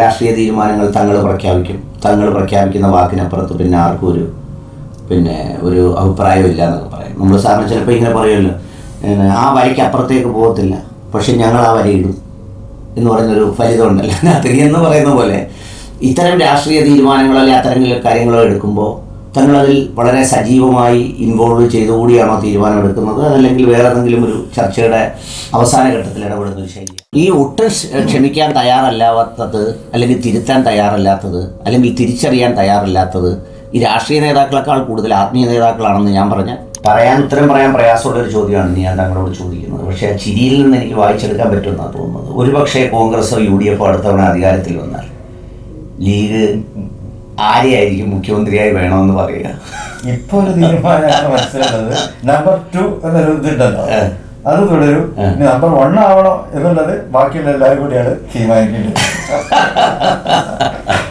രാഷ്ട്രീയ തീരുമാനങ്ങൾ തങ്ങൾ പ്രഖ്യാപിക്കും. തങ്ങൾ പ്രഖ്യാപിക്കുന്ന വാക്കിനപ്പുറത്ത് പിന്നെ ആർക്കും ഒരു പിന്നെ ഒരു അഭിപ്രായമില്ല എന്നൊക്കെ പറയും. നമ്മൾ സാറിന് ചിലപ്പോൾ ഇങ്ങനെ പറയുമല്ലോ. ആ വരയ്ക്ക് അപ്പുറത്തേക്ക് പോകത്തില്ല. പക്ഷെ ഞങ്ങൾ ആ വരയിടും എന്ന് പറയുന്നൊരു ഫലിതമുണ്ടല്ലോ അതിനകത്ത് എന്ന് പറയുന്ന പോലെ ഇത്തരം രാഷ്ട്രീയ തീരുമാനങ്ങളോ അല്ലെങ്കിൽ അത്തരം കാര്യങ്ങളോ എടുക്കുമ്പോൾ തങ്ങളതിൽ വളരെ സജീവമായി ഇൻവോൾവ് ചെയ്തുകൂടിയാണോ തീരുമാനമെടുക്കുന്നത്? അതല്ലെങ്കിൽ വേറെ ഏതെങ്കിലും ഒരു ചർച്ചയുടെ അവസാന ഘട്ടത്തിൽ ഇടപെടുന്ന ഒരു ശൈലി? ഈ ഒട്ടും ക്ഷമിക്കാൻ തയ്യാറല്ലാത്തത് അല്ലെങ്കിൽ തിരുത്താൻ തയ്യാറല്ലാത്തത് അല്ലെങ്കിൽ തിരിച്ചറിയാൻ തയ്യാറല്ലാത്തത് ഈ രാഷ്ട്രീയ നേതാക്കളെക്കാൾ കൂടുതൽ ആത്മീയ നേതാക്കളാണെന്ന് ഞാൻ പറഞ്ഞ പറയാൻ ഉത്തരം പറയാൻ പ്രയാസമുള്ള ഒരു ചോദ്യമാണ് ഞാൻ തങ്ങളോട് ചോദിക്കുന്നത്. പക്ഷേ ചിരിയിൽ നിന്ന് എനിക്ക് വായിച്ചെടുക്കാൻ പറ്റുമെന്നാണ് തോന്നുന്നത്. ഒരുപക്ഷേ കോൺഗ്രസോ യു ഡി എഫോ അടുത്തവണ അധികാരത്തിൽ വന്നാൽ ലീഗ് ആരെയായിരിക്കും മുഖ്യമന്ത്രിയായി വേണമെന്ന് പറയുക. ഇപ്പൊ ഒരു തീരുമാനമാണ് മനസ്സിലുള്ളത്. നമ്പർ ടു എന്നൊരു ഇതുണ്ടല്ലോ. അത് തുടരും. നമ്പർ വൺ ആവണോ എന്നുള്ളത് ബാക്കിയുള്ള എല്ലാവരും കൂടിയാണ് തീരുമാനിക്കേണ്ടത്.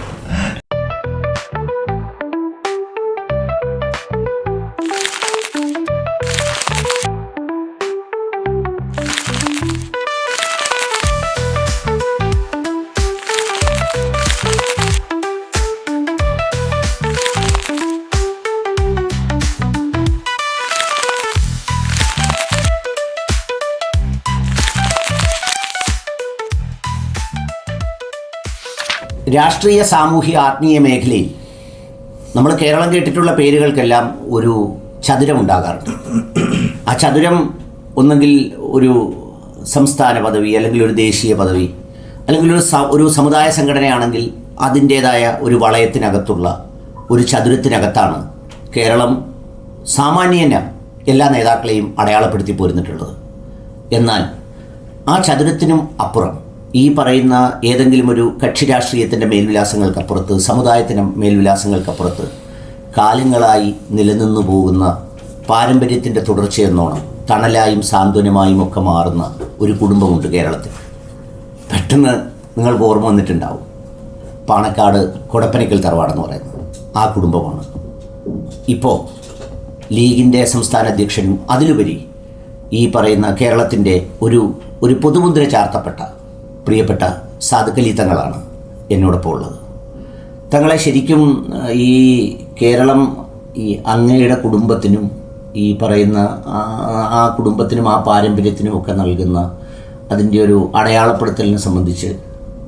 രാഷ്ട്രീയ സാമൂഹിക ആത്മീയ മേഖലയിൽ നമ്മൾ കേരളം കേട്ടിട്ടുള്ള പേരുകൾക്കെല്ലാം ഒരു ചതുരം ഉണ്ടാകാറുണ്ട്. ആ ചതുരം ഒന്നെങ്കിൽ ഒരു സംസ്ഥാന പദവി അല്ലെങ്കിൽ ഒരു ദേശീയ പദവി അല്ലെങ്കിൽ ഒരു ഒരു സമുദായ സംഘടനയാണെങ്കിൽ അതിന്റേതായ ഒരു വളയത്തിനകത്തുള്ള ഒരു ചതുരത്തിനകത്താണ് കേരളം സാമാന്യേന എല്ലാ നേതാക്കളെയും അടയാളപ്പെടുത്തി പോരുന്നിട്ടുള്ളത്. എന്നാൽ ആ ചതുരത്തിനും അപ്പുറം ഈ പറയുന്ന ഏതെങ്കിലും ഒരു കക്ഷി രാഷ്ട്രീയത്തിന്റെ മേൽവിലാസങ്ങൾക്കപ്പുറത്ത് സമുദായത്തിന്റെ മേൽവിലാസങ്ങൾക്കപ്പുറത്ത് കാലങ്ങളായി നിലനിന്നു പോകുന്ന പാരമ്പര്യത്തിന്റെ തുടർച്ചയെന്നോണം തണലായും സാന്ത്വനമായും ഒക്കെ മാറുന്ന ഒരു കുടുംബമുണ്ട് കേരളത്തിൽ. പെട്ടെന്ന് നിങ്ങൾക്ക് ഓർമ്മ വന്നിട്ടുണ്ടാവും. പാണക്കാട് കൊടപ്പനയ്ക്കൽ തറവാടെന്ന് പറയുന്നത്. ആ കുടുംബമാണ്. ഇപ്പോൾ ലീഗിന്റെ സംസ്ഥാന അധ്യക്ഷനും അതിലുപരി ഈ പറയുന്ന കേരളത്തിന്റെ ഒരു ഒരു പൊതുമുദ്ര ചാർത്തപ്പെട്ട പ്രിയപ്പെട്ട സാധുക്കലി തങ്ങളാണ് എന്നോടൊപ്പം ഉള്ളത്. തങ്ങളെ ശരിക്കും ഈ കേരളം ഈ അങ്ങയുടെ കുടുംബത്തിനും ഈ പറയുന്ന ആ- കുടുംബത്തിനും ആ പാരമ്പര്യത്തിനും ഒക്കെ നൽകുന്ന അതിന്റെ ഒരു അടയാളപ്പെടുത്തലിനെ സംബന്ധിച്ച്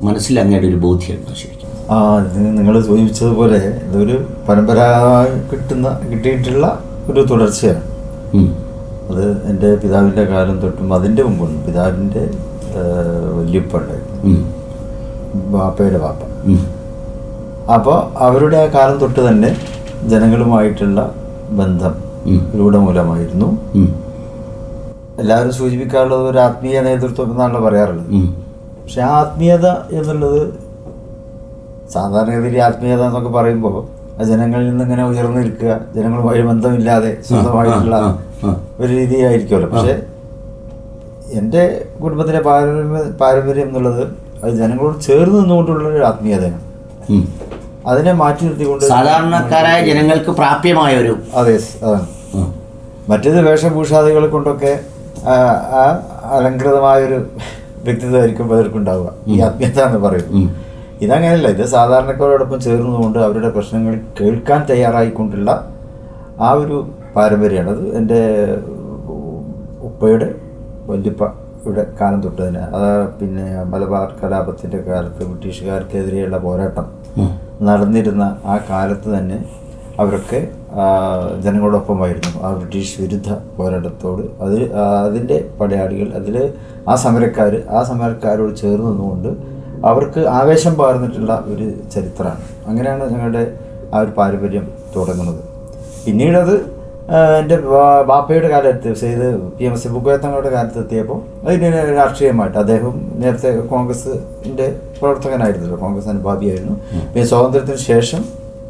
മനസ്സിൽ അങ്ങയുടെ ഒരു ബോധ്യമുണ്ടോ ശരിക്കും? ആ ഇതിന് നിങ്ങൾ സൂചിപ്പിച്ചതുപോലെ ഇതൊരു പരമ്പര കിട്ടുന്ന കിട്ടിയിട്ടുള്ള ഒരു തുടർച്ചയാണ്. അത് എന്റെ പിതാവിന്റെ കാലം തൊട്ടും അതിന്റെ മുമ്പുണ്ട് പിതാവിന്റെ വല്യപ്പുണ്ടായിരുന്നു ഉം. ബാപ്പയുടെ ബാപ്പ അപ്പോൾ അവരുടെ ആ കാലം തൊട്ട് തന്നെ ജനങ്ങളുമായിട്ടുള്ള ബന്ധം. രൂഢമൂലമായിരുന്നു എല്ലാവരും സൂചിപ്പിക്കാറുള്ളത് ഒരു ആത്മീയ നേതൃത്വം എന്നാണല്ലോ പറയാറുള്ളത്. പക്ഷെ ആ ആത്മീയത എന്നുള്ളത് സാധാരണഗതിയിൽ ആത്മീയത എന്നൊക്കെ പറയുമ്പോൾ ആ ജനങ്ങളിൽ നിന്ന് ഇങ്ങനെ ഉയർന്നു നിൽക്കുക ജനങ്ങളുമായി ബന്ധമില്ലാതെ സ്വന്തമായിട്ടുള്ള. ഒരു രീതിയായിരിക്കുമല്ലോ പക്ഷെ എന്റെ കുടുംബത്തിലെ പാരമ്പര്യ പാരമ്പര്യം എന്നുള്ളത് അത് ജനങ്ങളോട് ചേർന്ന് നിന്നുകൊണ്ടുള്ള ഒരു ആത്മീയതയാണ് അതിനെ മാറ്റി നിർത്തിക്കൊണ്ട് സാധാരണക്കാരായ ജനങ്ങൾക്ക് പ്രാപ്യമായ ഒരു അതെ അതാണ്. മറ്റേത് വേഷഭൂഷാദികൾ കൊണ്ടൊക്കെ ആ, അലങ്കൃതമായൊരു വ്യക്തിത്വമായിരിക്കും പലർക്കും ഉണ്ടാവുക ഈ ആത്മീയത എന്ന് പറയും. ഇതങ്ങനെയല്ല ഇത് സാധാരണക്കാരോടൊപ്പം ചേർന്നുകൊണ്ട് അവരുടെ പ്രശ്നങ്ങൾ കേൾക്കാൻ തയ്യാറായിക്കൊണ്ടുള്ള ആ ഒരു പാരമ്പര്യമാണ്. അത് എന്റെ ഉപ്പയുടെ വല്യപ്പയുടെ കാലം തൊട്ട് തന്നെ അത് പിന്നെ മലബാർ കലാപത്തിന്റെ കാലത്ത് ബ്രിട്ടീഷുകാർക്കെതിരെയുള്ള പോരാട്ടം നടന്നിരുന്ന ആ കാലത്ത് തന്നെ അവരൊക്കെ ജനങ്ങളോടൊപ്പമായിരുന്നു. ആ ബ്രിട്ടീഷ് വിരുദ്ധ പോരാട്ടത്തോട്. അത് അതിന്റെ പടയാളികൾ അതിൽ ആ സമരക്കാർ ആ സമരക്കാരോട് ചേർന്ന് നിന്നുകൊണ്ട് അവർക്ക് ആവേശം പകർന്നിട്ടുള്ള ഒരു ചരിത്രമാണ്. അങ്ങനെയാണ് ഞങ്ങളുടെ ആ ഒരു പാരമ്പര്യം തുടങ്ങുന്നത്. പിന്നീടത് എന്റെ ബാപ്പയുടെ കാലത്ത് ചെയ്ത് പി എം എസ് ബുക്കുവേത്തങ്ങളുടെ കാലത്ത് എത്തിയപ്പോൾ അതിന് രാഷ്ട്രീയമായിട്ട് അദ്ദേഹം നേരത്തെ കോൺഗ്രസിന്റെ പ്രവർത്തകനായിരുന്നല്ലോ. കോൺഗ്രസ് അനുഭാവിയായിരുന്നു. പിന്നെ സ്വാതന്ത്ര്യത്തിന് ശേഷം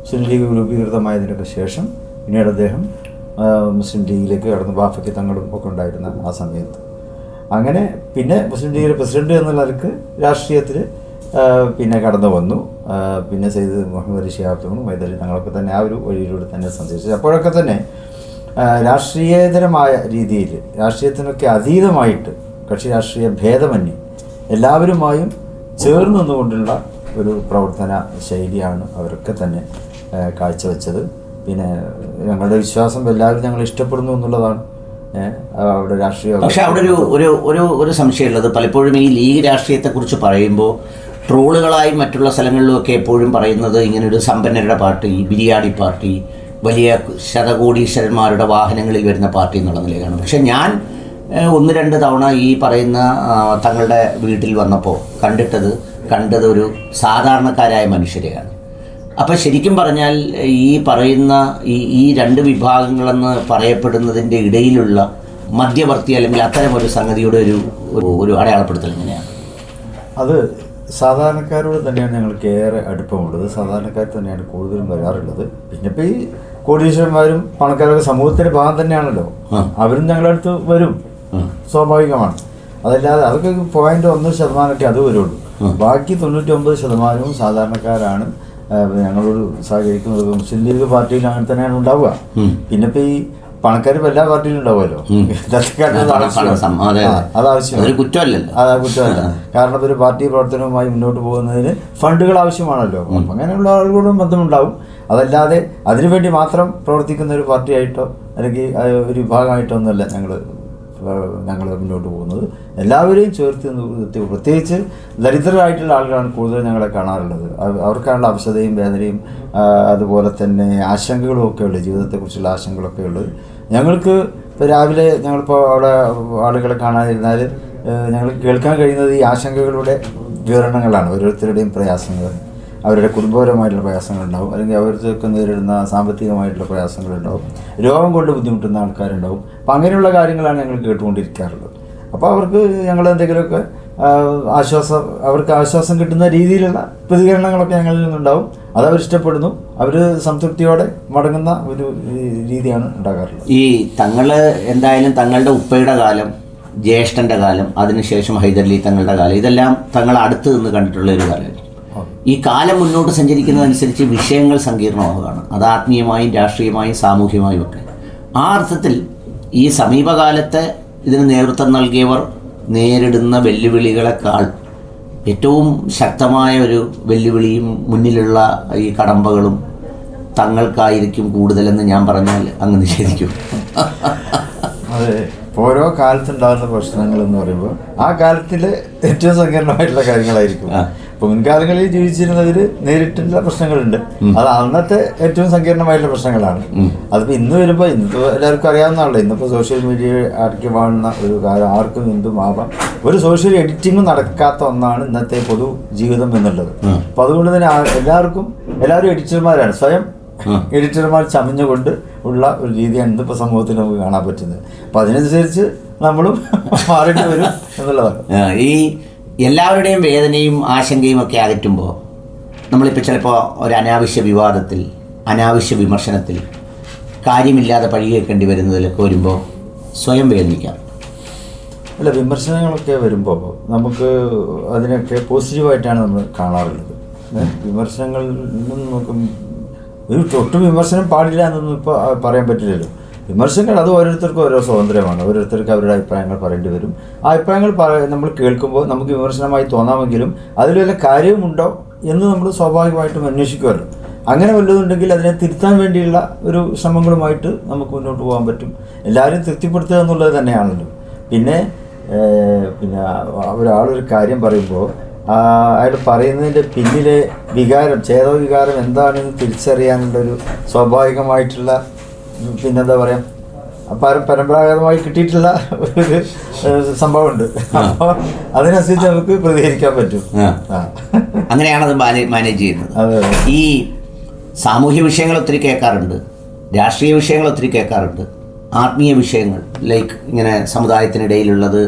മുസ്ലിം ലീഗ് രൂപീകൃതമായതിനൊക്കെ ശേഷം പിന്നീട് അദ്ദേഹം മുസ്ലിം ലീഗിലേക്ക് കടന്നു ബാഫയ്ക്ക് തങ്ങളും ഒക്കെ ഉണ്ടായിരുന്ന ആ സമയത്ത്. അങ്ങനെ പിന്നെ മുസ്ലിം ലീഗിലെ പ്രസിഡന്റ് എന്നുള്ള നിലയ്ക്ക് രാഷ്ട്രീയത്തിൽ പിന്നെ കടന്നു വന്നു. പിന്നെ സെയ്ദ് മുഹമ്മദ് അലി ഷിഹാബ്ദങ്ങളും വൈദ്യുതി തങ്ങളൊക്കെ തന്നെ ആ ഒരു വഴിയിലൂടെ തന്നെ സഞ്ചരിച്ചു. അപ്പോഴൊക്കെ തന്നെ രാഷ്ട്രീയേതരമായ രീതിയിൽ രാഷ്ട്രീയത്തിനൊക്കെ അതീതമായിട്ട് കക്ഷി രാഷ്ട്രീയ ഭേദമന്യേ എല്ലാവരുമായും ചേർന്ന് നിന്നുകൊണ്ടുള്ള ഒരു പ്രവർത്തന ശൈലിയാണ് അവരൊക്കെ തന്നെ കാഴ്ചവെച്ചത്. പിന്നെ ഞങ്ങളുടെ വിശ്വാസം എല്ലാവരും ഞങ്ങൾ ഇഷ്ടപ്പെടുന്നു എന്നുള്ളതാണ് അവിടെ രാഷ്ട്രീയ പക്ഷെ അവിടെ ഒരു ഒരു ഒരു ഒരു സംശയമുള്ളത്. പലപ്പോഴും ഈ ലീഗ് രാഷ്ട്രീയത്തെക്കുറിച്ച് പറയുമ്പോൾ ട്രോളുകളായി മറ്റുള്ള സ്ഥലങ്ങളിലുമൊക്കെ എപ്പോഴും പറയുന്നത് ഇങ്ങനെ ഒരു സമ്പന്നരുടെ പാർട്ടി ബിരിയാണി പാർട്ടി വലിയ ശതകോടീശ്വരന്മാരുടെ വാഹനങ്ങളിൽ വരുന്ന പാർട്ടി എന്നുള്ള നിലയിലാണ്. പക്ഷേ ഞാൻ ഒന്ന് രണ്ട് തവണ ഈ പറയുന്ന തങ്ങളുടെ വീട്ടിൽ വന്നപ്പോൾ കണ്ടിട്ടത് കണ്ടത് ഒരു സാധാരണക്കാരായ മനുഷ്യരെയാണ്. അപ്പോൾ ശരിക്കും പറഞ്ഞാൽ ഈ പറയുന്ന ഈ ഈ രണ്ട് വിഭാഗങ്ങളെന്ന് പറയപ്പെടുന്നതിന്റെ ഇടയിലുള്ള മധ്യവർത്തി അല്ലെങ്കിൽ അത്തരം ഒരു സംഗതിയുടെ ഒരു ഒരു- അടയാളപ്പെടുത്തൽ എങ്ങനെയാണ്? അത് സാധാരണക്കാരോട് തന്നെയാണ് ഞങ്ങൾക്ക് ഏറെ അടുപ്പമുള്ളത്. സാധാരണക്കാർ തന്നെയാണ് കൂടുതലും വരാറുള്ളത്. പിന്നെ ഇപ്പോൾ ഈ കോടീശ്വരന്മാരും പണക്കാരൊക്കെ സമൂഹത്തിന്റെ ഭാഗം തന്നെയാണല്ലോ. അവരും ഞങ്ങളുടെ അടുത്ത് വരും. സ്വാഭാവികമാണ്. അതല്ലാതെ അതൊക്കെ പോയിന്റ് ഒന്ന് ശതമാനമൊക്കെ അത് വരുള്ളൂ. ബാക്കി തൊണ്ണൂറ്റി ഒമ്പത് ശതമാനവും സാധാരണക്കാരാണ് ഞങ്ങളോട് സഹകരിക്കുന്നത്. മുസ്ലിം ലീഗ് പാർട്ടിയിൽ അങ്ങനെ തന്നെയാണ് ഉണ്ടാവുക. പിന്നെ ഇപ്പൊ ഈ പണക്കാർ ഇപ്പൊ എല്ലാ പാർട്ടിയിലും ഉണ്ടാവുമല്ലോ. അത് ആവശ്യമാണ്. അതെ, കുറ്റമല്ലല്ലോ. കുറ്റമല്ല. കാരണം ഒരു പാർട്ടി പ്രവർത്തനവുമായി മുന്നോട്ട് പോകുന്നതിന് ഫണ്ടുകൾ ആവശ്യമാണല്ലോ. അങ്ങനെയുള്ള ആളുകളോടും ബന്ധമുണ്ടാവും. അതല്ലാതെ അതിനുവേണ്ടി മാത്രം പ്രവർത്തിക്കുന്ന ഒരു പാർട്ടിയായിട്ടോ അല്ലെങ്കിൽ ഒരു വിഭാഗമായിട്ടോ ഒന്നുമല്ല ഞങ്ങൾ ഞങ്ങൾ മുന്നോട്ട് പോകുന്നത്. എല്ലാവരെയും ചേർത്ത് നിർത്തി. പ്രത്യേകിച്ച് ദരിദ്രരായിട്ടുള്ള ആളുകളാണ് കൂടുതൽ ഞങ്ങളെ കാണാറുള്ളത്. അവ- അവർക്കാണുള്ള അവശതയും വേദനയും അതുപോലെ തന്നെ ആശങ്കകളും ഒക്കെ ഉള്ളത് ജീവിതത്തെക്കുറിച്ചുള്ള ആശങ്കകളൊക്കെ ഉള്ളത്. ഞങ്ങൾക്ക് രാവിലെ ഞങ്ങളിപ്പോൾ അവിടെ ആളുകളെ കാണാതിരുന്നാൽ ഞങ്ങൾ കേൾക്കാൻ കഴിയുന്നത് ഈ ആശങ്കകളുടെ വിവരണങ്ങളാണ് ഓരോരുത്തരുടെയും പ്രയാസങ്ങൾ. അവരുടെ കുടുംബപരമായിട്ടുള്ള പ്രയാസങ്ങളുണ്ടാവും. അല്ലെങ്കിൽ അവർക്ക് നേരിടുന്ന സാമ്പത്തികമായിട്ടുള്ള പ്രയാസങ്ങളുണ്ടാവും. രോഗം കൊണ്ട് ബുദ്ധിമുട്ടുന്ന ആൾക്കാരുണ്ടാവും. അപ്പം അങ്ങനെയുള്ള കാര്യങ്ങളാണ് ഞങ്ങൾ കേട്ടുകൊണ്ടിരിക്കാറുള്ളത്. അപ്പോൾ അവർക്ക് ഞങ്ങൾ എന്തെങ്കിലുമൊക്കെ ആശ്വാസം അവർക്ക് ആശ്വാസം കിട്ടുന്ന രീതിയിലുള്ള പ്രതികരണങ്ങളൊക്കെ ഞങ്ങളിൽ നിന്നുണ്ടാവും. അത് അവർ ഇഷ്ടപ്പെടുന്നു. അവർ സംതൃപ്തിയോടെ മടങ്ങുന്ന ഒരു രീതിയാണ് ഉണ്ടാകാറുള്ളത്. ഈ തങ്ങൾ എന്തായാലും തങ്ങളുടെ ഉപ്പയുടെ കാലം ജ്യേഷ്ഠന്റെ കാലം അതിനുശേഷം ഹൈദരലി തങ്ങളുടെ കാലം ഇതെല്ലാം തങ്ങൾ അടുത്ത് നിന്ന് കണ്ടിട്ടുള്ള ഒരു കാലമാണ് ഈ കാലം മുന്നോട്ട് സഞ്ചരിക്കുന്നതനുസരിച്ച് വിഷയങ്ങൾ സങ്കീർണമാവുകയാണ്. അത് ആത്മീയമായും രാഷ്ട്രീയമായും സാമൂഹ്യമായും ഒക്കെ. ആ അർത്ഥത്തിൽ ഈ സമീപകാലത്ത് ഇതിന് നേതൃത്വം നൽകിയവർ നേരിടുന്ന വെല്ലുവിളികളെക്കാൾ ഏറ്റവും ശക്തമായ ഒരു വെല്ലുവിളിയും മുന്നിലുള്ള ഈ കടമ്പകളും തങ്ങൾക്കായിരിക്കും കൂടുതലെന്ന് ഞാൻ പറഞ്ഞാൽ അങ്ങ് നിഷേധിക്കും. അതെ. ഓരോ കാലത്തുണ്ടാകുന്ന പ്രശ്നങ്ങൾ എന്ന് പറയുമ്പോൾ ആ കാലത്തിൽ ഏറ്റവും സങ്കീർണമായിട്ടുള്ള കാര്യങ്ങളായിരിക്കും. ആ. ഇപ്പൊ മുൻകാലങ്ങളിൽ ജീവിച്ചിരുന്നവർ നേരിട്ടുള്ള പ്രശ്നങ്ങളുണ്ട്. അത് അന്നത്തെ ഏറ്റവും സങ്കീർണമായിട്ടുള്ള പ്രശ്നങ്ങളാണ്. അതിപ്പോ ഇന്ന് വരുമ്പോൾ ഇന്നിപ്പോ എല്ലാവർക്കും അറിയാവുന്നതാണല്ലോ. ഇന്നിപ്പോ സോഷ്യൽ മീഡിയ അടക്കി വാഴുന്ന ഒരു കാലം ആർക്കും എന്തും ആവാം. ഒരു സോഷ്യൽ എഡിറ്റിംഗ് നടക്കാത്ത ഒന്നാണ് ഇന്നത്തെ പൊതു ജീവിതം എന്നുള്ളത്. അപ്പൊ അതുകൊണ്ട് തന്നെ എല്ലാവർക്കും എല്ലാവരും എഡിറ്റർമാരാണ്. സ്വയം എഡിറ്റർമാർ ചമഞ്ഞുകൊണ്ട് ഉള്ള ഒരു രീതിയാണ് ഇന്നിപ്പോൾ സമൂഹത്തിൽ നമുക്ക് കാണാൻ പറ്റുന്നത്. അപ്പൊ അതിനനുസരിച്ച് നമ്മളും മാറേണ്ടി വരും എന്നുള്ളതാണ്. ഈ എല്ലാവരുടെയും വേദനയും ആശങ്കയും ഒക്കെ അകറ്റുമ്പോൾ നമ്മളിപ്പോൾ ചിലപ്പോൾ ഒരു അനാവശ്യ വിവാദത്തിൽ അനാവശ്യ വിമർശനത്തിൽ കാര്യമില്ലാതെ പഴി കേൾക്കേണ്ടി വരുന്നതിലൊക്കെ വരുമ്പോൾ സ്വയം വേദനിക്കാം. അല്ല വിമർശനങ്ങളൊക്കെ വരുമ്പോൾ നമുക്ക് അതിനൊക്കെ പോസിറ്റീവായിട്ടാണ് നമ്മൾ കാണാറുള്ളത്. വിമർശനങ്ങളിൽ നിന്നും നമുക്ക് ഒരു ഒട്ടും വിമർശനം പാടില്ല എന്നൊന്നും ഇപ്പോൾ പറയാൻ പറ്റില്ലല്ലോ. വിമർശനങ്ങൾ അത് ഓരോരുത്തർക്കും ഓരോ സ്വാതന്ത്ര്യമാണ്. ഓരോരുത്തർക്ക് അവരുടെ അഭിപ്രായങ്ങൾ പറയേണ്ടി വരും. ആ അഭിപ്രായങ്ങൾ നമ്മൾ കേൾക്കുമ്പോൾ നമുക്ക് വിമർശനമായി തോന്നാമെങ്കിലും അതിൽ വല്ല കാര്യവുമുണ്ടോ എന്ന് നമ്മൾ സ്വാഭാവികമായിട്ടും അന്വേഷിക്കുമല്ലോ. അങ്ങനെ വല്ലതുണ്ടെങ്കിൽ അതിനെ തിരുത്താൻ വേണ്ടിയുള്ള ഒരു ശ്രമങ്ങളുമായിട്ട് നമുക്ക് മുന്നോട്ട് പോകാൻ പറ്റും. എല്ലാവരും തൃപ്തിപ്പെടുത്തുക എന്നുള്ളത് തന്നെയാണല്ലോ. പിന്നെ പിന്നെ ഒരാളൊരു കാര്യം പറയുമ്പോൾ അയാൾ പറയുന്നതിന്റെ പിന്നിലെ വികാരം ചേതോവികാരം എന്താണെന്ന് തിരിച്ചറിയാനുള്ളൊരു സ്വാഭാവികമായിട്ടുള്ള പിന്നെന്താ പറയുക പര പരമ്പരാഗതമായി കിട്ടിയിട്ടുള്ള ഒരു സംഭവമുണ്ട്. അപ്പോൾ അതിനനുസരിച്ച് നമുക്ക് പ്രതികരിക്കാൻ പറ്റും. അങ്ങനെയാണ് അത് മാനേജ് ചെയ്യുന്നത്. ഈ സാമൂഹ്യ വിഷയങ്ങൾ ഒത്തിരി കേൾക്കാറുണ്ട്. രാഷ്ട്രീയ വിഷയങ്ങൾ ഒത്തിരി കേൾക്കാറുണ്ട്. ആത്മീയ വിഷയങ്ങൾ ലൈക്ക് ഇങ്ങനെ സമുദായത്തിനിടയിലുള്ളത്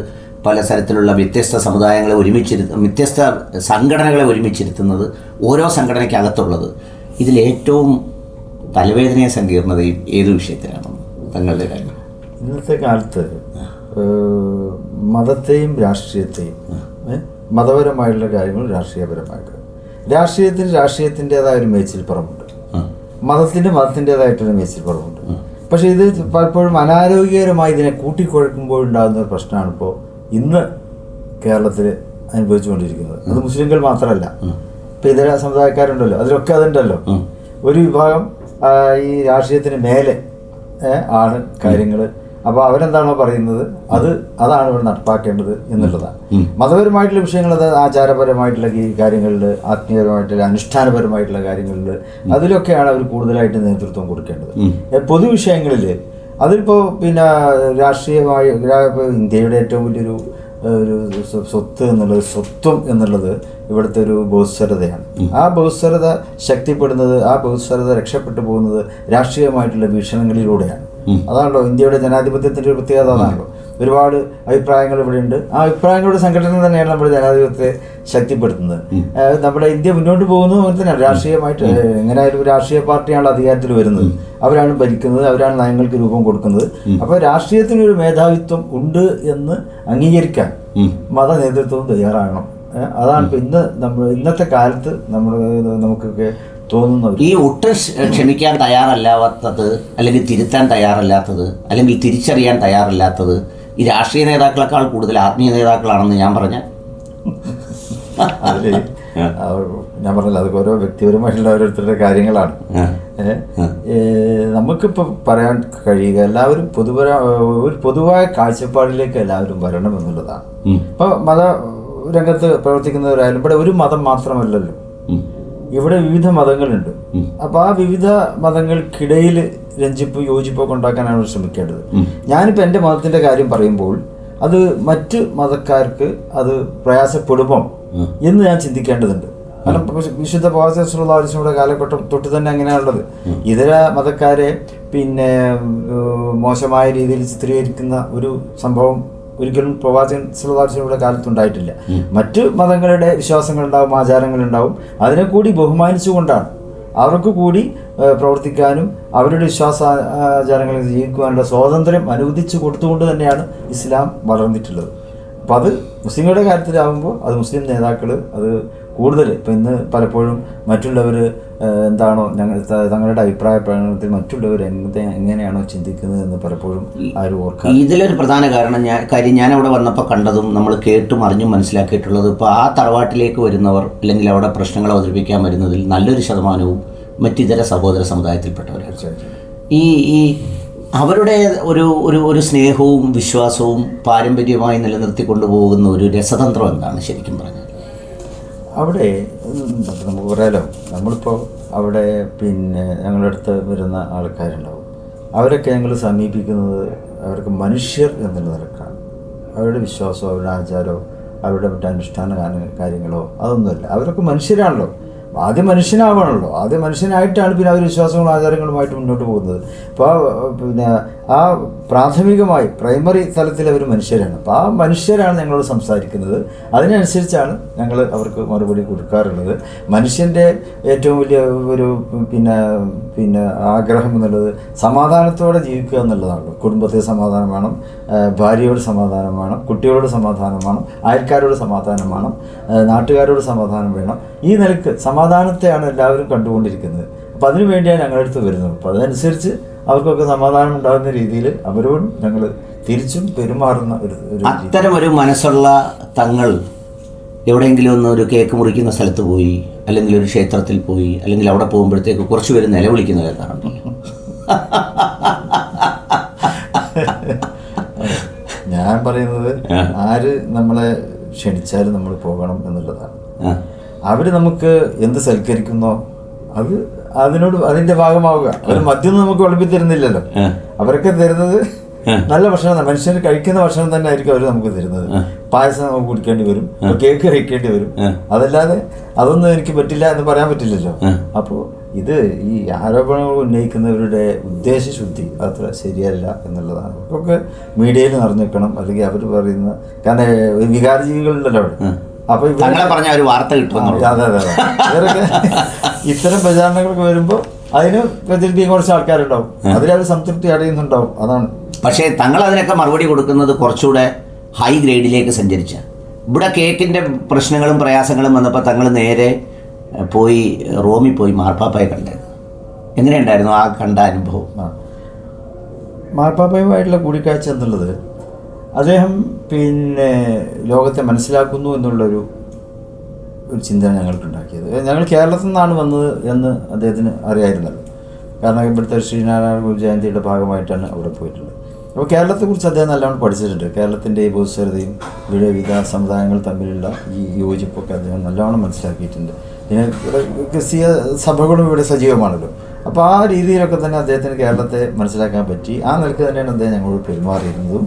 പല തരത്തിലുള്ള വ്യത്യസ്ത സമുദായങ്ങളെ ഒരുമിച്ചിരുത്ത വ്യത്യസ്ത സംഘടനകളെ ഒരുമിച്ചിരുത്തുന്നത് ഓരോ സംഘടനയ്ക്കകത്തുള്ളത്. ഇതിലേറ്റവും തലവേദനയും സങ്കീർണതയും ഏത് വിഷയത്തിലാണ്? തങ്ങളുടെ കാര്യം. ഇന്നത്തെ കാലത്ത് മതത്തെയും രാഷ്ട്രീയത്തെയും മതപരമായിട്ടുള്ള കാര്യങ്ങൾ രാഷ്ട്രീയപരമായിട്ട് രാഷ്ട്രീയത്തിന് രാഷ്ട്രീയത്തിന്റെതായ ഒരു മേച്ചിൽപ്പുറമുണ്ട്. മതത്തിന് മതത്തിന്റെതായിട്ടൊരു മേച്ചിൽപ്പുറമുണ്ട് പക്ഷെ ഇത് പലപ്പോഴും അനാരോഗ്യകരമായി ഇതിനെ കൂട്ടിക്കുഴക്കുമ്പോഴുണ്ടാകുന്ന ഒരു പ്രശ്നമാണ് ഇപ്പോൾ ഇന്ന് കേരളത്തിൽ അനുഭവിച്ചുകൊണ്ടിരിക്കുന്നത്. അത് മുസ്ലിങ്ങൾ മാത്രമല്ല. ഇപ്പം ഇതര സമുദായക്കാരുണ്ടല്ലോ. അതിലൊക്കെ അതുണ്ടല്ലോ. ഒരു വിഭാഗം ഈ രാഷ്ട്രീയത്തിന് മേലെ ആണ് കാര്യങ്ങൾ അപ്പോൾ അവരെന്താണോ പറയുന്നത്? അത് അതാണ് ഇവിടെ നടപ്പാക്കേണ്ടത് എന്നുള്ളതാണ്. മതപരമായിട്ടുള്ള വിഷയങ്ങൾ അത് ആചാരപരമായിട്ടുള്ള ഈ കാര്യങ്ങളിൽ ആത്മീയപരമായിട്ടുള്ള അനുഷ്ഠാനപരമായിട്ടുള്ള കാര്യങ്ങളിൽ അതിലൊക്കെയാണ് അവർ കൂടുതലായിട്ട് നേതൃത്വം കൊടുക്കേണ്ടത്. പൊതു വിഷയങ്ങളിൽ പൊതുവിഷയങ്ങളിൽ അതിലിപ്പോൾ പിന്നെ രാഷ്ട്രീയമായി ഇന്ത്യയുടെ ഏറ്റവും വലിയൊരു ഒരു സ്വ- സ്വത്ത് എന്നുള്ളത് സ്വത്വം എന്നുള്ളത് ഇവിടുത്തെ ഒരു ബഹുസ്വരതയാണ് ആ ബഹുസ്വരത ശക്തിപ്പെടുന്നത് ആ ബഹുസ്വരത രക്ഷപ്പെട്ടു പോകുന്നത് രാഷ്ട്രീയമായിട്ടുള്ള വീക്ഷണങ്ങളിലൂടെയാണ്. അതാണല്ലോ ഇന്ത്യയുടെ ജനാധിപത്യത്തിന്റെ ഒരു പ്രത്യേകത അതാണല്ലോ. ഒരുപാട് അഭിപ്രായങ്ങൾ ഇവിടെയുണ്ട്. ആ അഭിപ്രായങ്ങളുടെ സംഘടന തന്നെയാണ് നമ്മുടെ ജനാധിപത്യത്തെ ശക്തിപ്പെടുത്തുന്നത്. നമ്മുടെ ഇന്ത്യ മുന്നോട്ട് പോകുന്നത് അങ്ങനെ തന്നെയാണ്. രാഷ്ട്രീയമായിട്ട് എങ്ങനെയായാലും ഒരു രാഷ്ട്രീയ പാർട്ടിയാണ് അധികാരത്തിൽ വരുന്നത്. അവരാണ് ഭരിക്കുന്നത് അവരാണ് നയങ്ങൾക്ക് രൂപം കൊടുക്കുന്നത്. അപ്പോൾ രാഷ്ട്രീയത്തിന് ഒരു മേധാവിത്വം ഉണ്ട് എന്ന് അംഗീകരിക്കാൻ. മത നേതൃത്വവും തയ്യാറാകണം. അതാണ് ഇപ്പൊ ഇന്ന് നമ്മൾ ഇന്നത്തെ കാലത്ത് നമ്മൾ നമുക്കൊക്കെ തോന്നുന്നത് ഈ ഒട്ടും ക്ഷമിക്കാൻ തയ്യാറല്ലാത്തത് അല്ലെങ്കിൽ തിരുത്താൻ തയ്യാറല്ലാത്തത് അല്ലെങ്കിൽ തിരിച്ചറിയാൻ തയ്യാറല്ലാത്തത് ഈ രാഷ്ട്രീയ നേതാക്കളെക്കാൾ കൂടുതൽ ആത്മീയ നേതാക്കളാണെന്ന് ഞാൻ പറഞ്ഞ. ഞാൻ പറഞ്ഞല്ലോ അതൊക്കെ ഓരോ വ്യക്തിപരമായിട്ടുള്ള ഓരോരുത്തരുടെ കാര്യങ്ങളാണ്. നമുക്കിപ്പോൾ പറയാൻ കഴിയുക എല്ലാവരും പൊതുപര ഒരു പൊതുവായ കാഴ്ചപ്പാടിലേക്ക് എല്ലാവരും വരണം എന്നുള്ളതാണ്. ഇപ്പോൾ മത രംഗത്ത് പ്രവർത്തിക്കുന്നവരായാലും ഇവിടെ ഒരു മതം മാത്രമല്ലല്ലോ. ഇവിടെ വിവിധ മതങ്ങളുണ്ട്. അപ്പൊ ആ വിവിധ മതങ്ങൾക്കിടയിൽ രഞ്ജിപ്പ് യോജിപ്പൊക്കെ ഉണ്ടാക്കാനാണ് ശ്രമിക്കേണ്ടത്. ഞാനിപ്പോൾ എന്റെ മതത്തിന്റെ കാര്യം പറയുമ്പോൾ അത് മറ്റ് മതക്കാർക്ക് അത് പ്രയാസപ്പെടുമോ എന്ന് ഞാൻ ചിന്തിക്കേണ്ടതുണ്ട്. കാരണം വിശുദ്ധ പ്രവാസിയുടെ കാലഘട്ടം തൊട്ട് തന്നെ അങ്ങനെയാണുള്ളത്. ഇതര മതക്കാരെ പിന്നെ മോശമായ രീതിയിൽ ചിത്രീകരിക്കുന്ന ഒരു സംഭവം ഒരിക്കലും പ്രവാചകൻ സുലതാർച്ചയുടെ കാലത്തുണ്ടായിട്ടില്ല. മറ്റ് മതങ്ങളുടെ വിശ്വാസങ്ങളുണ്ടാവും ആചാരങ്ങളുണ്ടാവും. അതിനെ കൂടി ബഹുമാനിച്ചുകൊണ്ടാണ് അവർക്ക് കൂടി പ്രവർത്തിക്കാനും അവരുടെ വിശ്വാസ ആചാരങ്ങളിൽ ജീവിക്കുവാനുള്ള സ്വാതന്ത്ര്യം അനുവദിച്ചു കൊടുത്തുകൊണ്ട് തന്നെയാണ് ഇസ്ലാം വളർന്നിട്ടുള്ളത്. അപ്പം അത് മുസ്ലിങ്ങളുടെ കാര്യത്തിലാവുമ്പോൾ അത് മുസ്ലിം നേതാക്കൾ അത് കൂടുതൽ. ഇപ്പം ഇന്ന് പലപ്പോഴും മറ്റുള്ളവർ എന്താണോ ഞങ്ങൾ തങ്ങളുടെ അഭിപ്രായ പ്രകടനത്തിൽ മറ്റുള്ളവർ എങ്ങനെ എങ്ങനെയാണോ ചിന്തിക്കുന്നത് എന്ന് പലപ്പോഴും ആരും ഓർക്കുക ഇതിലൊരു പ്രധാന കാരണം ഞാൻ കാര്യം ഞാൻ അവിടെ വന്നപ്പോൾ കണ്ടതും നമ്മൾ കേട്ടും അറിഞ്ഞും മനസ്സിലാക്കിയിട്ടുള്ളത് ഇപ്പോൾ ആ തറവാട്ടിലേക്ക് വരുന്നവർ അല്ലെങ്കിൽ അവിടെ പ്രശ്നങ്ങൾ അവതരിപ്പിക്കാൻ വരുന്നതിൽ നല്ലൊരു ശതമാനവും മറ്റിതര സഹോദര സമുദായത്തിൽപ്പെട്ടവരാണ്. ഈ ഈ അവരുടെ ഒരു ഒരു ഒരു സ്നേഹവും വിശ്വാസവും പാരമ്പര്യമായി നിലനിർത്തി കൊണ്ടുപോകുന്ന ഒരു രസതന്ത്രം എന്താണ് ശരിക്കും പറഞ്ഞാൽ? അവിടെ നമുക്ക് പറയാലോ നമ്മളിപ്പോൾ അവിടെ പിന്നെ ഞങ്ങളുടെ അടുത്ത് വരുന്ന ആൾക്കാരുണ്ടാവും. അവരൊക്കെ ഞങ്ങൾ സമീപിക്കുന്നത് അവർക്ക് മനുഷ്യർ എന്നുള്ള നിലക്കാണ്. അവരുടെ വിശ്വാസമോ അവരുടെ ആചാരമോ അവരുടെ മറ്റേ അനുഷ്ഠാന കാര്യങ്ങളോ അതൊന്നുമല്ല. അവരൊക്കെ മനുഷ്യരാണല്ലോ. ആദ്യം മനുഷ്യനാവണമല്ലോ ആദ്യം മനുഷ്യനായിട്ടാണ് പിന്നെ അവർ വിശ്വാസങ്ങളും ആചാരങ്ങളുമായിട്ട് മുന്നോട്ട് പോകുന്നത്. അപ്പോൾ പിന്നെ ആ പ്രാഥമികമായി പ്രൈമറി തലത്തിൽ അവർ മനുഷ്യരാണ്. അപ്പോൾ ആ മനുഷ്യരാണ് ഞങ്ങളോട് സംസാരിക്കുന്നത്. അതിനനുസരിച്ചാണ് ഞങ്ങൾ അവർക്ക് മറുപടി കൊടുക്കാറുള്ളത്. മനുഷ്യന്റെ ഏറ്റവും വലിയ ഒരു പിന്നെ പിന്നെ ആഗ്രഹം എന്നുള്ളത് സമാധാനത്തോടെ ജീവിക്കുക എന്നുള്ളതാണല്ലോ. കുടുംബത്തെ സമാധാനം വേണം ഭാര്യയോട് സമാധാനം വേണം കുട്ടികളോട് സമാധാനം വേണം അയൽക്കാരോട് സമാധാനം വേണം നാട്ടുകാരോട് സമാധാനം വേണം. ഈ നിലയ്ക്ക് സമാധാനത്തെയാണ് എല്ലാവരും കണ്ടുകൊണ്ടിരിക്കുന്നത്. അപ്പം അതിനു വേണ്ടിയാണ് ഞങ്ങളുടെ അടുത്ത് വരുന്നത്. അപ്പം അതനുസരിച്ച് അവർക്കൊക്കെ സമാധാനം ഉണ്ടാകുന്ന രീതിയിൽ അവരോടും ഞങ്ങൾ തിരിച്ചും പെരുമാറുന്ന ഒരു അത്തരം ഒരു മനസ്സുള്ള തങ്ങൾ എവിടെയെങ്കിലും ഒന്ന് ഒരു കേക്ക് മുറിക്കുന്ന സ്ഥലത്ത് പോയി അല്ലെങ്കിൽ ഒരു ക്ഷേത്രത്തിൽ പോയി അല്ലെങ്കിൽ അവിടെ പോകുമ്പോഴത്തേക്ക് കുറച്ച് പേര് നിലവിളിക്കുന്ന കേൾക്കാറുണ്ട്. ഞാൻ പറയുന്നത് ആര് നമ്മളെ ക്ഷണിച്ചാലും നമ്മൾ പോകണം എന്നുള്ളതാണ്. അവർ നമുക്ക് എന്ത് സൽക്കരിക്കുന്നോ അത് അതിനോട് അതിന്റെ ഭാഗമാവുക. അവർ മദ്യം നമുക്ക് വിളമ്പി തരുന്നില്ലല്ലോ അവരൊക്കെ തരുന്നത് നല്ല ഭക്ഷണം തന്നെ. മനുഷ്യർ കഴിക്കുന്ന ഭക്ഷണം തന്നെ ആയിരിക്കും അവർ നമുക്ക് തരുന്നത്. പായസം നമുക്ക് കുടിക്കേണ്ടി വരും. കേക്ക് കഴിക്കേണ്ടി വരും. അതല്ലാതെ അതൊന്നും എനിക്ക് പറ്റില്ല എന്ന് പറയാൻ പറ്റില്ലല്ലോ. അപ്പോൾ ഇത് ഈ ആരോപണങ്ങൾ ഉന്നയിക്കുന്നവരുടെ ഉദ്ദേശശുദ്ധി അത്ര ശരിയല്ല എന്നുള്ളതാണ്. അവർക്കൊക്കെ മീഡിയയിൽ നിറഞ്ഞു നിൽക്കണം. അല്ലെങ്കിൽ അവർ പറയുന്ന കാരണം വികാരജീവികളുണ്ടല്ലോ അവിടെ. അപ്പൊ തങ്ങളെ പറഞ്ഞ ഒരു വാർത്ത കിട്ടും അതെ അതെ അതെ. ഇവരൊക്കെ ഇത്തരം പ്രചാരണങ്ങൾക്ക് വരുമ്പോൾ അതിന് പ്രചരിപ്പിക്കാൻ കുറച്ച് ആൾക്കാരുണ്ടാവും. അതിലവർ സംതൃപ്തി അടയുന്നുണ്ടാവും അതാണ്. പക്ഷേ തങ്ങൾ അതിനൊക്കെ മറുപടി കൊടുക്കുന്നത് കുറച്ചുകൂടെ ഹൈ ഗ്രേഡിലേക്ക് സഞ്ചരിച്ച. ഇവിടെ കേക്കിന്റെ പ്രശ്നങ്ങളും പ്രയാസങ്ങളും വന്നപ്പോൾ തങ്ങൾ നേരെ പോയി റോമിൽ പോയി മാർപ്പാപ്പയെ കണ്ടത് എങ്ങനെയുണ്ടായിരുന്നു ആ കണ്ട അനുഭവം. മാർപ്പാപ്പയുമായിട്ടുള്ള കൂടിക്കാഴ്ച എന്നുള്ളത് അദ്ദേഹം പിന്നെ ലോകത്തെ മനസ്സിലാക്കുന്നു എന്നുള്ളൊരു ഒരു ചിന്തയാണ് ഞങ്ങൾക്ക് ഉണ്ടാക്കിയത് ഞങ്ങൾ കേരളത്തിൽ നിന്നാണ് വന്നത് എന്ന് അദ്ദേഹത്തിന് അറിയായിരുന്നല്ലോ. കാരണം ഇവിടുത്തെ ശ്രീനാരായണ ഗുരു ജയന്തിയുടെ ഭാഗമായിട്ടാണ് അവിടെ പോയിട്ടുള്ളത്. അപ്പോൾ കേരളത്തെക്കുറിച്ച് അദ്ദേഹം നല്ലവണ്ണം പഠിച്ചിട്ടുണ്ട്. കേരളത്തിന്റെ ഈ ഭൂസ്വരതയും വിവിധ സമുദായങ്ങൾ തമ്മിലുള്ള ഈ യോജിപ്പൊക്കെ അദ്ദേഹം നല്ലവണ്ണം മനസ്സിലാക്കിയിട്ടുണ്ട്. പിന്നെ ക്രിസ്തീയ സഭകളും ഇവിടെ സജീവമാണല്ലോ. അപ്പോൾ ആ രീതിയിലൊക്കെ തന്നെ അദ്ദേഹത്തിന് കേരളത്തെ മനസ്സിലാക്കാൻ പറ്റി. ആ നിലയ്ക്ക് തന്നെയാണ് അദ്ദേഹം ഞങ്ങളോട് പെരുമാറിയിരുന്നതും.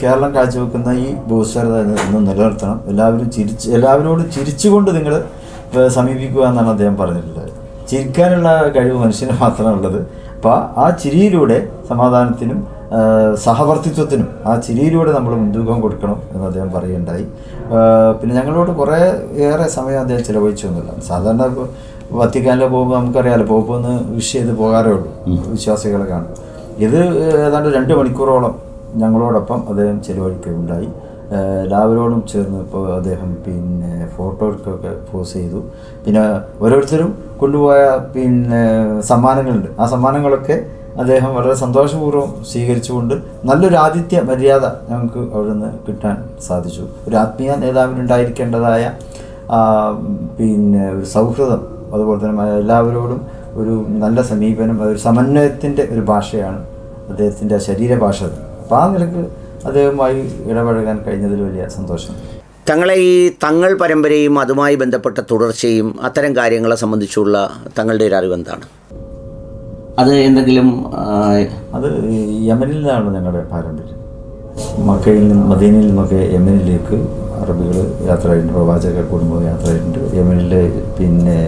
കേരളം കാഴ്ചവെക്കുന്ന ഈ ഭൂസ്വരത ഇന്ന് നിലനിർത്തണം. എല്ലാവരും ചിരിച്ച് എല്ലാവരോടും ചിരിച്ചുകൊണ്ട് നിങ്ങൾ സമീപിക്കുക എന്നാണ് അദ്ദേഹം പറഞ്ഞിട്ടുള്ളത്. ചിരിക്കാനുള്ള കഴിവ് മനുഷ്യന് മാത്രമേ ഉള്ളത്. അപ്പോൾ ആ ചിരിയിലൂടെ സമാധാനത്തിനും സഹവർത്തിത്വത്തിനും ആ ചിരിയിലൂടെ നമ്മൾ മുൻതൂക്കം കൊടുക്കണം എന്ന് അദ്ദേഹം പറയുകയുണ്ടായി. പിന്നെ ഞങ്ങളോട് കുറേ ഏറെ സമയം അദ്ദേഹം ചിലവഴിച്ചു ചിലവഴിച്ചൊന്നുമില്ല സാധാരണ ഇപ്പോൾ വത്തിക്കാനിലെ പോകുമ്പോൾ നമുക്കറിയാമല്ലോ പോകുമ്പോൾ ഒന്ന് വിഷ് ചെയ്ത് പോകാറേ ഉള്ളൂ. വിശ്വാസികളെ കാണും ഇത് ഏതാണ്ട് രണ്ട് മണിക്കൂറോളം ഞങ്ങളോടൊപ്പം അദ്ദേഹം ചെലവഴിക്കുകയുണ്ടായി എല്ലാവരോടും ചേർന്ന് ഇപ്പോൾ അദ്ദേഹം പിന്നെ ഫോട്ടോയ്ക്കൊക്കെ പോസ് ചെയ്തു. പിന്നെ ഓരോരുത്തരും കൊണ്ടുപോയ പിന്നെ സമ്മാനങ്ങളുണ്ട്. ആ സമ്മാനങ്ങളൊക്കെ അദ്ദേഹം വളരെ സന്തോഷപൂർവം സ്വീകരിച്ചുകൊണ്ട് നല്ലൊരു ആതിഥ്യ മര്യാദ ഞങ്ങൾക്ക് അവിടെ നിന്ന് കിട്ടാൻ സാധിച്ചു. ഒരു ആത്മീയ നേതാവിനുണ്ടായിരിക്കേണ്ടതായ പിന്നെ ഒരു സൗഹൃദം അതുപോലെ തന്നെ എല്ലാവരോടും ഒരു നല്ല സമീപനം അതൊരു സമന്വയത്തിന്റെ ഒരു ഭാഷയാണ് അദ്ദേഹത്തിന്റെ ശരീരഭാഷ. അപ്പോൾ ആ നിലയ്ക്ക് അദ്ദേഹവുമായി ഇടപഴകാൻ കഴിഞ്ഞതിൽ വലിയ സന്തോഷം. തങ്ങളെ ഈ തങ്ങൾ പരമ്പരയും അതുമായി ബന്ധപ്പെട്ട തുടർച്ചയും അത്തരം കാര്യങ്ങളെ സംബന്ധിച്ചുള്ള തങ്ങളുടെ ഒരു അറിവ് എന്താണ്? അത് എന്തെങ്കിലും അത് യമനിൽ നിന്നാണ് ഞങ്ങളുടെ പാരമ്പര്യം. മക്കയിൽ നിന്നും മദീനയിൽ നിന്നൊക്കെ യമനിലേക്ക് അറബികൾ യാത്ര ചെയ്തിട്ടുണ്ട് പ്രവാചക കുടുംബം യാത്ര ചെയ്തിട്ടുണ്ട്. യമനിലെ പിന്നെ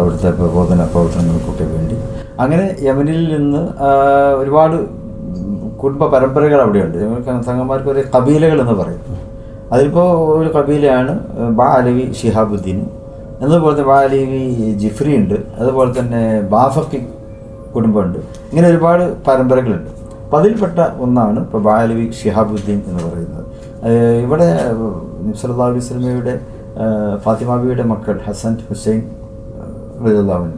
അവിടുത്തെ പ്രബോധന പ്രവർത്തനങ്ങൾക്കൊക്കെ വേണ്ടി. അങ്ങനെ യമനിൽ നിന്ന് ഒരുപാട് കുടുംബ പരമ്പരകൾ അവിടെയുണ്ട്. തങ്ങന്മാർക്ക് ഒരു കബീലകൾ എന്ന് പറയും. അതിലിപ്പോൾ ഒരു കബീലയാണ് ബാ അലവി ഷിഹാബുദ്ദീൻ അതുപോലെ തന്നെ ബാ അലവി ജിഫ്രി ഉണ്ട്. അതുപോലെ തന്നെ ബാഫക്കി കുടുംബമുണ്ട്. ഇങ്ങനെ ഒരുപാട് പരമ്പരകളുണ്ട്. അപ്പം അതിൽപ്പെട്ട ഒന്നാണ് ഇപ്പോൾ ബാലവി ഷിഹാബുദ്ദീൻ എന്ന് പറയുന്നത്. ഇവിടെ സല്ലല്ലാഹു അലൈഹി വസല്ലമയുടെ ഫാത്തിമാബിയുടെ മക്കൾ ഹസൻ ഹുസൈൻ റളിയല്ലാഹുവിന്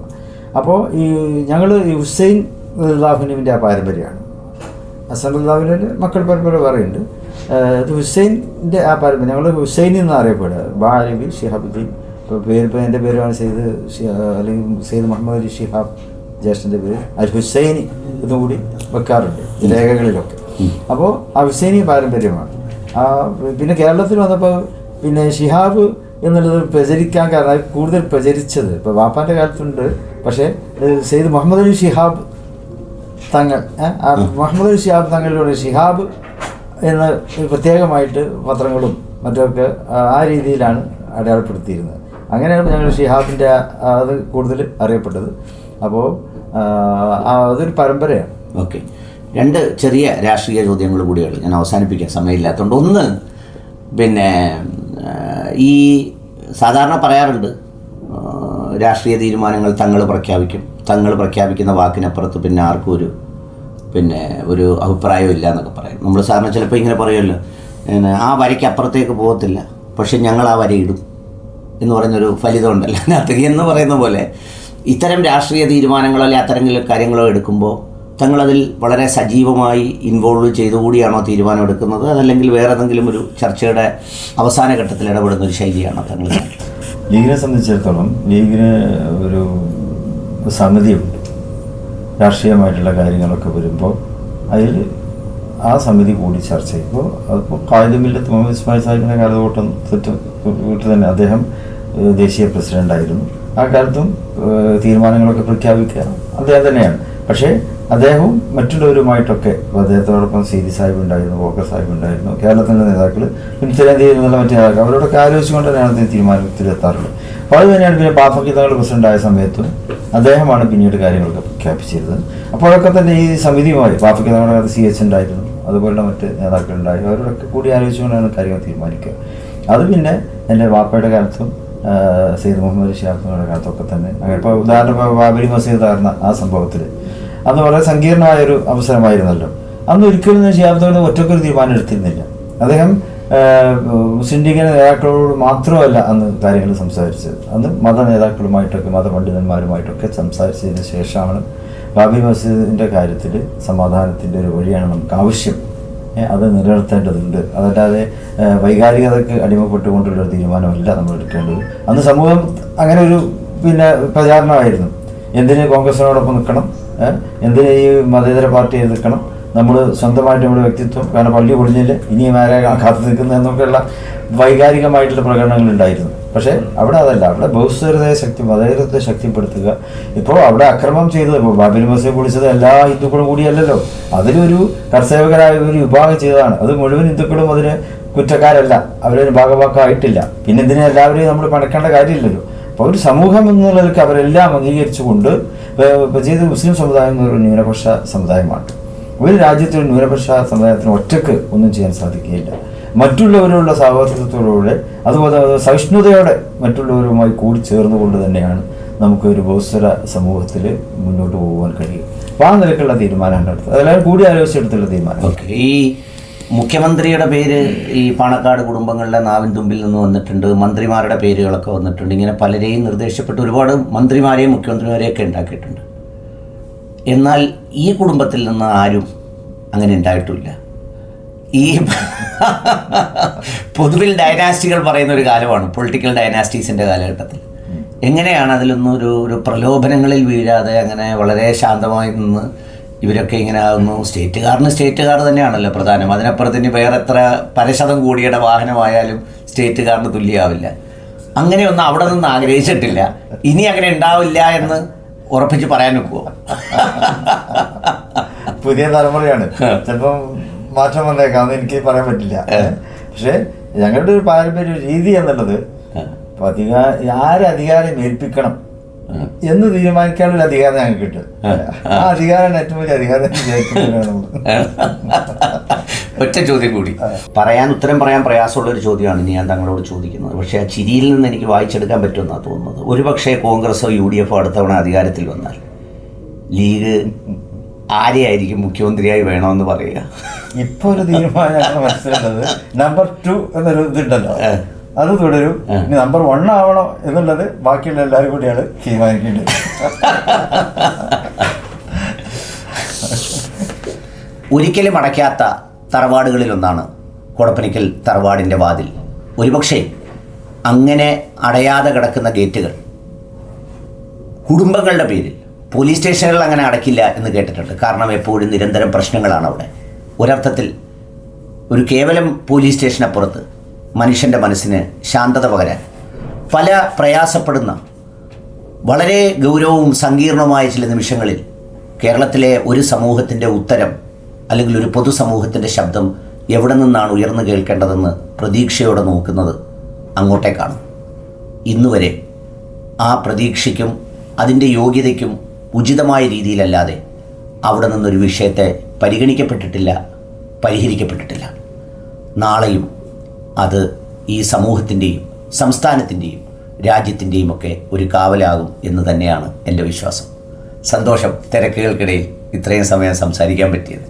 അപ്പോൾ ഈ ഞങ്ങൾ ഈ ഹുസൈൻ റളിയല്ലാഹുവിന്റെ ആ പാരമ്പര്യമാണ്. റളിയല്ലാഹുവിന്റെ മക്കൾ പരമ്പര പറയുന്നുണ്ട്. അത് ഹുസൈന്റെ ആ പരമ്പര ഞങ്ങൾ ഹുസൈൻ എന്ന് അറിയപ്പെടുക. ബാലിബി ഷിഹാബുദ്ദീൻ. ഇപ്പോൾ പേര് ഇപ്പോൾ എന്റെ പേരാണ് സെയ്ദ് അല്ലെങ്കിൽ സെയ്ദ് മുഹമ്മദ് അലി ഷിഹാബ് ജ്യേഷ്ഠന്റെ പേര് അൽ ഹുസൈനി എന്നുകൂടി വെക്കാറുണ്ട് രേഖകളിലൊക്കെ. അപ്പോൾ ആ ഹുസൈനി പാരമ്പര്യമാണ്. ആ പിന്നെ കേരളത്തിൽ വന്നപ്പോൾ പിന്നെ ഷിഹാബ് എന്നുള്ളത് പ്രചരിക്കാൻ കാരണം കൂടുതൽ പ്രചരിച്ചത്. ഇപ്പോൾ വാപ്പാന്റെ കാലത്തുണ്ട് പക്ഷേ സെയ്ദ് മുഹമ്മദ് അലി ഷിഹാബ് തങ്ങൾ മുഹമ്മദ് ഷിഹാബ് തങ്ങളിലൂടെ ഷിഹാബ് എന്ന് പ്രത്യേകമായിട്ട് പത്രങ്ങളും മറ്റുമൊക്കെ ആ- രീതിയിലാണ് അടയാളപ്പെടുത്തിയിരുന്നത്. അങ്ങനെയാണ് ഞങ്ങൾ ഷിഹാബിന്റെ അത് കൂടുതൽ അറിയപ്പെട്ടത്. അപ്പോൾ അതൊരു പരമ്പരയാണ്. ഓക്കെ. രണ്ട് ചെറിയ രാഷ്ട്രീയ ചോദ്യങ്ങൾ കൂടിയാണ് ഞാൻ അവസാനിപ്പിക്കാൻ സമയമില്ലാത്തതുകൊണ്ട് ഒന്ന് പിന്നെ ഈ സാധാരണ പറയാറുണ്ട് രാഷ്ട്രീയ തീരുമാനങ്ങൾ തങ്ങൾ പ്രഖ്യാപിക്കും. തങ്ങൾ പ്രഖ്യാപിക്കുന്ന വാക്കിനപ്പുറത്ത് പിന്നെ ആർക്കും ഒരു പിന്നെ ഒരു അഭിപ്രായം ഇല്ല എന്നൊക്കെ പറയും. നമ്മൾ സാറിന് ചിലപ്പോൾ ഇങ്ങനെ പറയുമല്ലോ ആ വരയ്ക്ക് അപ്പുറത്തേക്ക് പോകത്തില്ല പക്ഷെ ഞങ്ങൾ ആ വര ഇടും എന്ന് പറയുന്നൊരു ഫലിതം ഉണ്ടല്ലോ അതിനകത്ത് എന്ന് പറയുന്ന പോലെ. ഇത്തരം രാഷ്ട്രീയ തീരുമാനങ്ങളോ അല്ലെ അത്തരം കാര്യങ്ങളോ എടുക്കുമ്പോൾ തങ്ങളതിൽ വളരെ സജീവമായി ഇൻവോൾവ് ചെയ്തുകൂടിയാണോ തീരുമാനം എടുക്കുന്നത്? അതല്ലെങ്കിൽ വേറെ ഏതെങ്കിലും ഒരു ചർച്ചയുടെ അവസാന ഘട്ടത്തിൽ ഇടപെടുന്ന ഒരു ശൈലിയാണോ തങ്ങൾ ലീഗിനെ സംബന്ധിച്ചിടത്തോളം ലീഗിന് ഒരു സമിതിയുണ്ട്. രാഷ്ട്രീയമായിട്ടുള്ള കാര്യങ്ങളൊക്കെ വരുമ്പോൾ അതിൽ ആ സമിതി കൂടി ചർച്ച ചെയ്യുമ്പോൾ അതിപ്പോൾ കായികമില്ലത്ത് മുഹമ്മദ് ഇസ്മായിൽ സാഹിബിന്റെ കാലഘട്ടം തൊട്ട് തന്നെ അദ്ദേഹം ദേശീയ പ്രസിഡന്റായിരുന്നു ആ കാലത്തും തീരുമാനങ്ങളൊക്കെ പ്രഖ്യാപിക്കുക അദ്ദേഹം തന്നെയാണ്. പക്ഷേ അദ്ദേഹവും മറ്റുള്ളവരുമായിട്ടൊക്കെ അദ്ദേഹത്തോടൊപ്പം സി ഡി സാഹിബ് ഉണ്ടായിരുന്നു വോക്കർ സാഹിബ് ഉണ്ടായിരുന്നു കേരളത്തിലെ നേതാക്കൾ ഉത്തരേന്ത്യയിൽ നിന്നുള്ള മറ്റു നേതാക്കൾ അവരോടൊക്കെ ആലോചിച്ചുകൊണ്ട് തന്നെയാണ് അദ്ദേഹം തീരുമാനത്തിലെത്താറുള്ളത്. അപ്പോൾ അത് തന്നെയാണ് പിന്നെ പാഫക്കി തങ്ങൾ പ്രസിഡന്റായ സമയത്തും അദ്ദേഹമാണ് പിന്നീട് കാര്യങ്ങളൊക്കെ പ്രഖ്യാപിച്ചിരുന്നത്. അപ്പോഴൊക്കെ തന്നെ ഈ സമിതിയുമായി കാലത്ത് സി എച്ച് ഉണ്ടായിരുന്നു അതുപോലുള്ള മറ്റ് നേതാക്കളുണ്ടായി. അവരോടൊക്കെ കൂടി ആലോചിച്ചുകൊണ്ടാണ് കാര്യങ്ങൾ തീരുമാനിക്കുക. അത് പിന്നെ എന്റെ വാപ്പയുടെ കാലത്തും സെയ്ദ് മുഹമ്മദ് ഷിയാബ് തങ്ങളുടെ കാലത്തൊക്കെ തന്നെ. ഇപ്പോൾ ഉദാഹരണം ബാബരി മസീദ് ആ സംഭവത്തിൽ അന്ന് വളരെ സങ്കീർണമായ ഒരു അവസരമായിരുന്നല്ലോ. അന്ന് ഒരിക്കലും ഞാൻ ഷിയാബ് തങ്ങൾ ഒറ്റക്കൊരു തീരുമാനം എടുത്തിരുന്നില്ല. അദ്ദേഹം മുസ്ലിം ലീഗിലെ നേതാക്കളോട് മാത്രമല്ല അന്ന് കാര്യങ്ങൾ സംസാരിച്ചത്. അന്ന് മത നേതാക്കളുമായിട്ടൊക്കെ മതപണ്ഡിതന്മാരുമായിട്ടൊക്കെ സംസാരിച്ചതിന് ശേഷമാണ് ബാബി മസ്ജിദിന്റെ കാര്യത്തിൽ സമാധാനത്തിന്റെ ഒരു വഴിയാണ് നമുക്ക് ആവശ്യം അത് നിലനിർത്തേണ്ടതുണ്ട്. അതല്ലാതെ വൈകാരികതയ്ക്ക് അടിമപ്പെട്ടുകൊണ്ടുള്ള തീരുമാനമല്ല നമ്മൾ എടുക്കേണ്ടത്. അന്ന് സമൂഹം അങ്ങനെ ഒരു പിന്നെ പ്രചാരണമായിരുന്നു. എന്തിന് കോൺഗ്രസിനോടൊപ്പം നിൽക്കണം? എന്തിന് ഈ മതേതര പാർട്ടി നിൽക്കണം? നമ്മൾ സ്വന്തമായിട്ട് നമ്മുടെ വ്യക്തിത്വം കാരണം പള്ളി പൊളിഞ്ഞില്ല? ഇനിയും ആരെ കാത്തു നിൽക്കുന്ന എന്നൊക്കെയുള്ള വൈകാരികമായിട്ടുള്ള പ്രകടനങ്ങൾ ഉണ്ടായിരുന്നു. പക്ഷേ അവിടെ അതല്ല. അവിടെ ബഹുസ്വരതയെ ശക്തി മതേതരത്തെ ശക്തിപ്പെടുത്തുക. ഇപ്പോൾ അവിടെ അക്രമം ചെയ്തത് ഇപ്പോൾ ബാബരി മസീദ് പൊളിച്ചത് എല്ലാ ഹിന്ദുക്കളും കൂടിയല്ലല്ലോ. അതിലൊരു കർഷകരായ ഒരു വിഭാഗം ചെയ്തതാണ്. അത് മുഴുവൻ ഹിന്ദുക്കളും അതിന് കുറ്റക്കാരല്ല. അവരൊരു ഭാഗവാക്കായിട്ടില്ല. പിന്നെ ഇതിനെ എല്ലാവരെയും നമ്മൾ പണക്കേണ്ട കാര്യമില്ലല്ലോ. അപ്പോൾ ഒരു സമൂഹം എന്നുള്ളവർക്ക് അവരെല്ലാം അംഗീകരിച്ചുകൊണ്ട് ചെയ്ത് മുസ്ലിം സമുദായം എന്നൊരു ന്യൂനപക്ഷ സമുദായമാണ്. ഒരു രാജ്യത്തെ ഒരു ന്യൂനപക്ഷ സമുദായത്തിന് ഒറ്റയ്ക്ക് ഒന്നും ചെയ്യാൻ സാധിക്കുകയില്ല. മറ്റുള്ളവരോടുള്ള സഹവർത്തിത്വത്തോടുകൂടെ അതുപോലെ സഹിഷ്ണുതയോടെ മറ്റുള്ളവരുമായി കൂടി ചേർന്നുകൊണ്ട് തന്നെയാണ് നമുക്ക് ഒരു ബഹുസ്വര സമൂഹത്തിൽ മുന്നോട്ട് പോകുവാൻ കഴിയും അപ്പോൾ ആ നിലക്കുള്ള തീരുമാനമാണ് എടുത്തത് അതെല്ലാം കൂടി ആലോചിച്ചെടുത്തുള്ള തീരുമാനം ഈ മുഖ്യമന്ത്രിയുടെ പേര് ഈ പാണക്കാട് കുടുംബങ്ങളുടെ നാവിൻ തുമ്പിൽ നിന്ന് വന്നിട്ടുണ്ട് മന്ത്രിമാരുടെ പേരുകളൊക്കെ വന്നിട്ടുണ്ട്. ഇങ്ങനെ പലരെയും നിർദ്ദേശപ്പെട്ട് ഒരുപാട് മന്ത്രിമാരെയും മുഖ്യമന്ത്രിമാരെയൊക്കെ ഉണ്ടാക്കിയിട്ടുണ്ട്. എന്നാൽ ഈ കുടുംബത്തിൽ നിന്ന് ആരും അങ്ങനെ ഉണ്ടായിട്ടില്ല. ഈ പൊതുവിൽ ഡയനാസ്റ്റികൾ പറയുന്ന ഒരു കാലമാണ് പൊളിറ്റിക്കൽ ഡയനാസ്റ്റീസിന്റെ കാലഘട്ടത്തിൽ. എങ്ങനെയാണ് അതിലൊന്നും ഒരു ഒരു പ്രലോഭനങ്ങളിൽ വീഴാതെ അങ്ങനെ വളരെ ശാന്തമായി നിന്ന് ഇവരൊക്കെ ഇങ്ങനെ ആകുന്നു സ്റ്റേറ്റുകാരന് സ്റ്റേറ്റുകാർ തന്നെയാണല്ലോ പ്രധാനം. അതിനപ്പുറത്തിന് വേറെ എത്ര പരശതം കൂടിയുടെ വാഹനമായാലും സ്റ്റേറ്റുകാരന് തുല്യമാവില്ല അങ്ങനെയൊന്നും അവിടെ നിന്ന് ആഗ്രഹിച്ചിട്ടില്ല. ഇനി അങ്ങനെ ഉണ്ടാവില്ല എന്ന് ഉറപ്പിച്ച് പറയാൻ ഒക്കുമോ പുതിയ തലമുറയാണ്. ചിലപ്പം മാറ്റം വന്നേക്കാം. എന്ന് എനിക്ക് പറയാൻ പറ്റില്ല. പക്ഷേ ഞങ്ങളുടെ ഒരു പാരമ്പര്യ രീതി എന്നുള്ളത് അധികാരം ആരധികാരം ആരെ ഏൽപ്പിക്കണം? എന്ന് തീരുമാനിക്കാനുള്ള അധികാരം ഞങ്ങൾക്ക് കിട്ടും. ആ. അധികാരമാണ് ഏറ്റവും വലിയ അധികാരം. ഒറ്റ ചോദ്യം കൂടി. പറയാൻ ഉത്തരം പറയാൻ പ്രയാസമുള്ള ഒരു ചോദ്യമാണ് ഇനി ഞാൻ തങ്ങളോട് ചോദിക്കുന്നത്. പക്ഷേ ആ ചിരിയിൽ നിന്ന് എനിക്ക് വായിച്ചെടുക്കാൻ പറ്റുമെന്നാണ് തോന്നുന്നത്. ഒരുപക്ഷെ കോൺഗ്രസോ യു ഡി എഫോ അടുത്തവണ അധികാരത്തിൽ വന്നാൽ ലീഗ് ആരെയായിരിക്കും മുഖ്യമന്ത്രിയായി വേണമെന്ന് പറയുക? ഇപ്പൊ ഒരു തീരുമാനം മനസ്സിലുള്ളത്. നമ്പർ ടു എന്നൊരു ഇതുണ്ടല്ലോ. അത് തുടരും. ഇനി നമ്പർ വൺ ആവണോ എന്നുള്ളത് ബാക്കിയുള്ള എല്ലാവരും കൂടിയാണ് തീരുമാനിക്കേണ്ടത് ഒരിക്കലും അടയ്ക്കാത്ത തറവാടുകളിലൊന്നാണ് കുടപ്പനിക്കൽ തറവാടിന്റെ വാതിൽ. ഒരുപക്ഷെ അങ്ങനെ അടയാതെ കിടക്കുന്ന ഗേറ്റുകൾ കുടുംബങ്ങളുടെ പേരിൽ പോലീസ് സ്റ്റേഷനുകൾ അങ്ങനെ അടയ്ക്കില്ല എന്ന് കേട്ടിട്ടുണ്ട്. കാരണം എപ്പോഴും നിരന്തരം പ്രശ്നങ്ങളാണ് അവിടെ. ഒരർത്ഥത്തിൽ ഒരു കേവലം പോലീസ് സ്റ്റേഷനപ്പുറത്ത് മനുഷ്യന്റെ മനസ്സിന് ശാന്തത പകരാൻ. പല പ്രയാസപ്പെടുന്ന വളരെ ഗൗരവവും സങ്കീർണവുമായ ചില നിമിഷങ്ങളിൽ കേരളത്തിലെ ഒരു സമൂഹത്തിന്റെ ഉത്തരം അല്ലെങ്കിൽ ഒരു പൊതുസമൂഹത്തിന്റെ ശബ്ദം എവിടെ നിന്നാണ് ഉയർന്നു കേൾക്കേണ്ടതെന്ന് പ്രതീക്ഷയോടെ നോക്കുന്നത് അങ്ങോട്ടേക്കാണ്. ഇന്നുവരെ ആ പ്രതീക്ഷയ്ക്കും അതിന്റെ യോഗ്യതയ്ക്കും ഉചിതമായ രീതിയിലല്ലാതെ അവിടെ നിന്നൊരു വിഷയത്തെ പരിഗണിക്കപ്പെട്ടിട്ടില്ല പരിഹരിക്കപ്പെട്ടിട്ടില്ല. നാളെയും അത് ഈ സമൂഹത്തിന്റെയും സംസ്ഥാനത്തിന്റെയും രാജ്യത്തിന്റെയും ഒക്കെ ഒരു കാവലാകും എന്ന് തന്നെയാണ് എന്റെ വിശ്വാസം. സന്തോഷം തിരക്കുകൾക്കിടയിൽ ഇത്രയും സമയം സംസാരിക്കാൻ പറ്റിയത്.